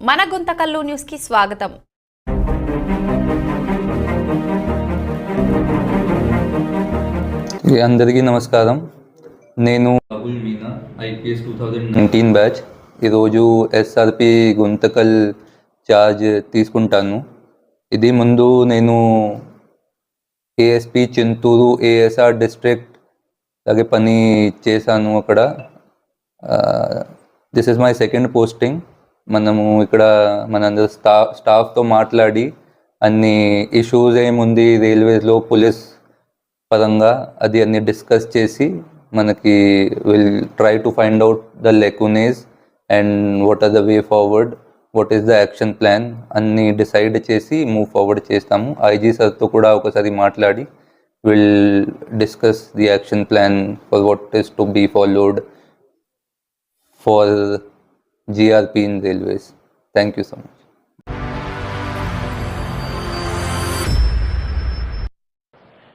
మన గుంతకల్లు న్యూస్కి స్వాగతం. అందరికీ నమస్కారం. నేను Rahul IPS two thousand nineteen batch. ఈరోజు ఎస్ఆర్పి గుంతకల్ చార్జ్ తీసుకుంటాను. ఇది ముందు నేను ఏఎస్పి చింతూరు ఏఎస్ఆర్ డిస్ట్రిక్ట్ అలాగే పని చేశాను అక్కడ. This is my second posting మనము ఇక్కడ మనందరూ స్టాఫ్ స్టాఫ్తో మాట్లాడి అన్ని ఇష్యూస్ ఏముంది రైల్వేస్లో పోలీస్ పరంగా అది అన్ని డిస్కస్ చేసి మనకి will try to find out the lacunae and what are the way forward what is the action plan అన్ని డిసైడ్ చేసి మూవ్ ఫార్వర్డ్ చేస్తాము. ఐజీ సార్తో కూడా ఒకసారి మాట్లాడి will discuss the action plan for what is to be followed for GRP in railways. Thank you so much.